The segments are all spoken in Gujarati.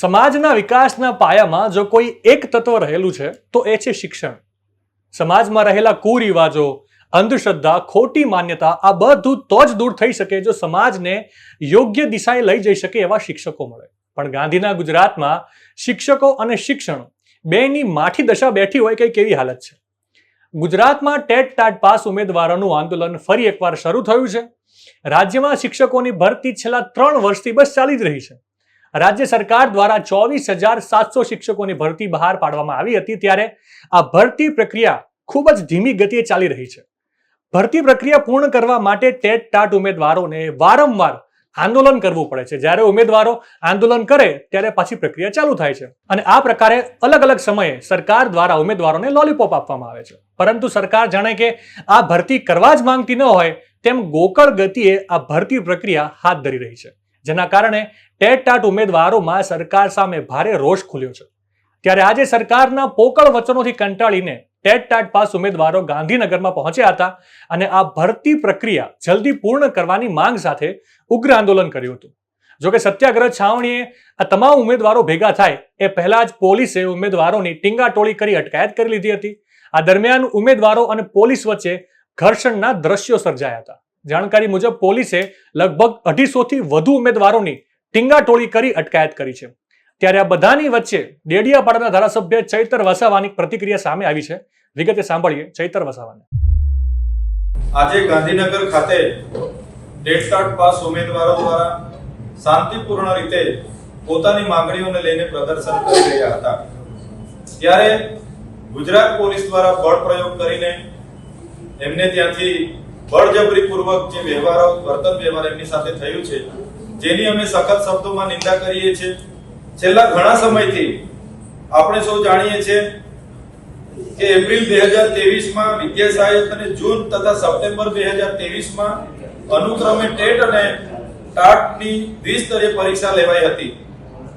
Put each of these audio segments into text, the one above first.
સમાજના વિકાસના પાયામાં જો કોઈ એક તત્વ રહેલું છે, તો એ છે શિક્ષણ. સમાજમાં રહેલા કુરિવાજો, અંધશ્રદ્ધા, ખોટી માન્યતા, આ બધું તો જ દૂર થઈ શકે જો સમાજને યોગ્ય દિશાએ લઈ જઈ શકે એવા શિક્ષકો મળે. પણ ગાંધીના ગુજરાતમાં શિક્ષકો અને શિક્ષણ બેની માઠી દશા બેઠી હોય કઈ કેવી હાલત છે? ગુજરાતમાં ટેટ ટાટ પાસ ઉમેદવારોનું આંદોલન ફરી એકવાર શરૂ થયું છે. રાજ્યમાં શિક્ષકોની ભરતી છેલ્લા ત્રણ વર્ષથી બસ ચાલી જ રહી છે. રાજ્ય સરકાર દ્વારા ચોવીસ હજાર સાતસો શિક્ષકોની ભરતી બહાર પાડવામાં આવી હતી ત્યારે આ ભરતી પ્રક્રિયા ખૂબ જ ધીમી ગતિએ ચાલી રહી છે. ભરતી પ્રક્રિયા પૂર્ણ કરવા માટે ટેટ ટાટ ઉમેદવારોને વારંવાર આંદોલન કરવું પડે છે. જ્યારે ઉમેદવારો આંદોલન કરે ત્યારે પાછી પ્રક્રિયા ચાલુ થાય છે અને આ પ્રકારે અલગ અલગ સમયે સરકાર દ્વારા ઉમેદવારોને લોલીપોપ આપવામાં આવે છે. પરંતુ સરકાર જાણે કે આ ભરતી કરવા જ માંગતી ન હોય તેમ ગોકળ ગતિએ આ ભરતી પ્રક્રિયા હાથ ધરી રહી છે. જેના કારણે ટેટ ઉમેદવારોમાં સરકાર સામે ભારે રોષ ખુલ્યો છે. ત્યારે આજે સરકારના પોકળ વચનોથી કંટાળીને ટાટ પાસ ઉમેદવારો ગાંધીનગરમાં પહોંચ્યા હતા અને આ ભરતી પ્રક્રિયા જલ્દી પૂર્ણ કરવાની માંગ સાથે ઉગ્ર આંદોલન કર્યું હતું. જોકે સત્યાગ્રહ છાવણીએ આ તમામ ઉમેદવારો ભેગા થાય એ પહેલા જ પોલીસે ઉમેદવારોની ટીંગાટોળી કરી અટકાયત કરી લીધી હતી. આ દરમિયાન ઉમેદવારો અને પોલીસ વચ્ચે ઘર્ષણના દ્રશ્યો સર્જાયા હતા. જાણકારી મુજબ પોલીસે લગભગ અઢીસોથી વધુ ઉમેદવારોની ટીંગાટોળી કરી અટકાયત કરી છે. ત્યારે આ બધાની વચ્ચે ડેડિયાપાડાના ધારાસભ્ય ચૈતર વસાવાની પ્રતિક્રિયા સામે આવી છે. વિગતે સાંભળીએ ચૈતર વસાવાને. આજે ગાંધીનગર ખાતે ટેટટાટ પાસ ઉમેદવારો દ્વારા શાંતિપૂર્ણ રીતે પોતાની માંગણીઓને લઈને પ્રદર્શન કરી રહ્યા હતા. ત્યારે ગુજરાત પોલીસ દ્વારા બળ પ્રયોગ કરીને એમને ત્યાંથી બળજબરીપૂર્વક જે વ્યવહારો, વર્તન વ્યવહાર એમની સાથે થયું છે, જેની અમે સખત શબ્દોમાં નિંદા કરીએ છીએ. છેલ્લા ઘણા સમયથી આપણે સૌ જાણીએ છીએ કે એપ્રિલ બે હજાર તેવીસમાં વિદ્યા સહાયક અને જૂન તથા સપ્ટેમ્બર બે હજાર તેવીસમાં અનુક્રમે ટેટ અને ટાટની દ્વિસ્તરીય પરીક્ષા લેવાઈ હતી.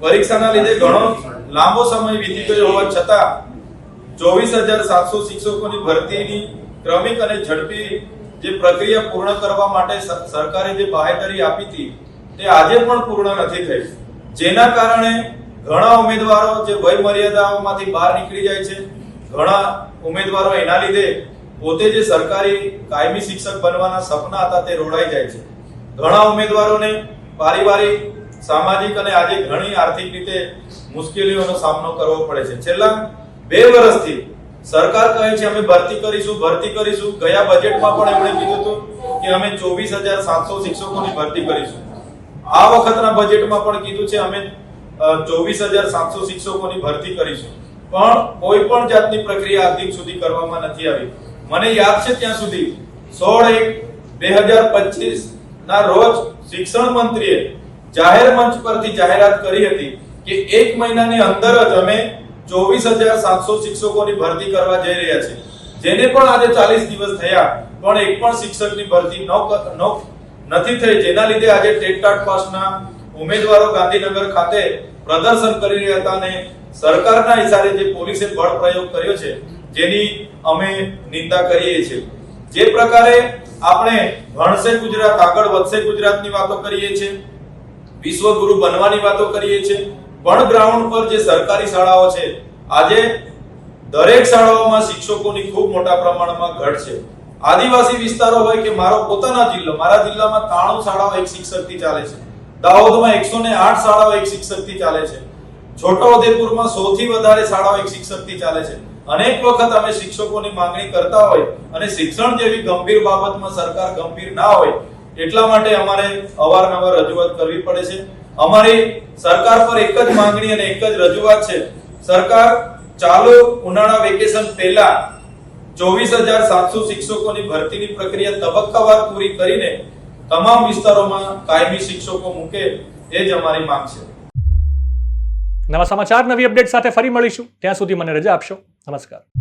પરીક્ષાના લીધે ઘણો લાંબો સમય વીતી ગયો હોવા છતાં ચોવીસ હજાર સાતસો શિક્ષકોની ભરતીની ક્રમિક અને ઝડપી જે પ્રક્રિયા પૂર્ણ કરવા માટે સરકારે જે બાહેધરી આપી હતી, તે આજે પણ પૂર્ણ નથી થઈ. જેના કારણે ઘણા ઉમેદવારો જે વય મર્યાદાઓમાંથી બહાર નીકળી જાય છે, ઘણા ઉમેદવારો એના લીધે પોતે જે સરકારી કાયમી શિક્ષક બનવાના સપના હતા તે રોડાઈ જાય છે. ઘણા ઉમેદવારોને પારિવારિક, સામાજિક અને આજે ઘણી આર્થિક રીતે મુશ્કેલીઓનો સામનો કરવો પડે છે. છેલ્લા બે વર્ષથી સરકાર કહે છે, અમે ભરતી કરીશું ભરતી કરીશું. ગયા બજેટમાં પણ એમણે કીધું હતું કે અમે ચોવીસ હજાર સાતસો શિક્ષકોની ભરતી કરીશું. આ વખતના બજેટમાં પણ કીધું છે, અમે ચોવીસ હજાર સાતસો શિક્ષકોની ભરતી કરીશું. પણ કોઈ પણ જાતની પ્રક્રિયા આજ સુધી કરવામાં નથી આવી. મને યાદ છે ત્યાં સુધી સોળ એક બે હજાર પચીસ ના રોજ શિક્ષણ મંત્રીએ જાહેર મંચ પરથી જાહેરાત કરી હતી કે એક મહિનાની અંદર જ અમે ચોવીસ હજાર સાતસો શિક્ષકોની ભરતી કરવા જઈ રહ્યા છે. જેને પણ આજે ચાલીસ દિવસ થયા, પણ એક પણ શિક્ષકની ભરતી નથી થઈ. જેના લીધે આજે ટેટટાટ પાસના ઉમેદવારો ગાંધીનગર ખાતે પ્રદર્શન કરી રહ્યા હતા અને સરકારના ઇશારે જે પોલીસે બળ પ્રયોગ કર્યો છે, જેની અમે નિંદા કરીએ છીએ. જે પ્રકારે આપણે ભણશે ગુજરાત, આગળ વધશે ગુજરાતની વાતો કરીએ છીએ, વિશ્વગુરુ બનવાની વાતો કરીએ છીએ પણ ગ્રાઉન્ડ પર જે સરકારી શાળાઓ છે, આજે દરેક શાળાઓમાં શિક્ષકોની ખૂબ મોટા પ્રમાણમાં ઘટ છે. આદિવાસી વિસ્તારો હોય કે મારો પોતાના જિલ્લો, મારા જિલ્લામાં ત્રાણું શાળાઓ એક શિક્ષકથી ચાલે છે. દાહોદમાં એકસો ને આઠ શાળાઓ એક શિક્ષકથી ચાલે છે. છોટાઉદેપુરમાં સૌથી વધારે શાળાઓ એક શિક્ષકથી ચાલે છે. અનેક વખત અમે શિક્ષકોની માંગણી કરતા હોય અને શિક્ષણ જેવી ગંભીર બાબતમાં સરકાર ગંભીર ના હોય, એટલા માટે અમારે અવારનવાર રજૂઆત કરવી પડે છે. અમારી સરકાર પર એક જ માંગણી અને એક જ રજૂઆત છે. સરકાર, ચાલુ ઉનાળા વેકેશન પહેલા ચોવીસ હજાર સાતસો શિક્ષકોની ભરતીની પ્રક્રિયા તબક્કાવાર પૂરી કરીને તમામ વિસ્તારોમાં કાયમી શિક્ષકો મૂકે એ જ અમારી માંગ છે. નવા સમાચાર, નવી અપડેટ સાથે ફરી મળીશું. ત્યાં સુધી મને રજા આપશો. નમસ્કાર.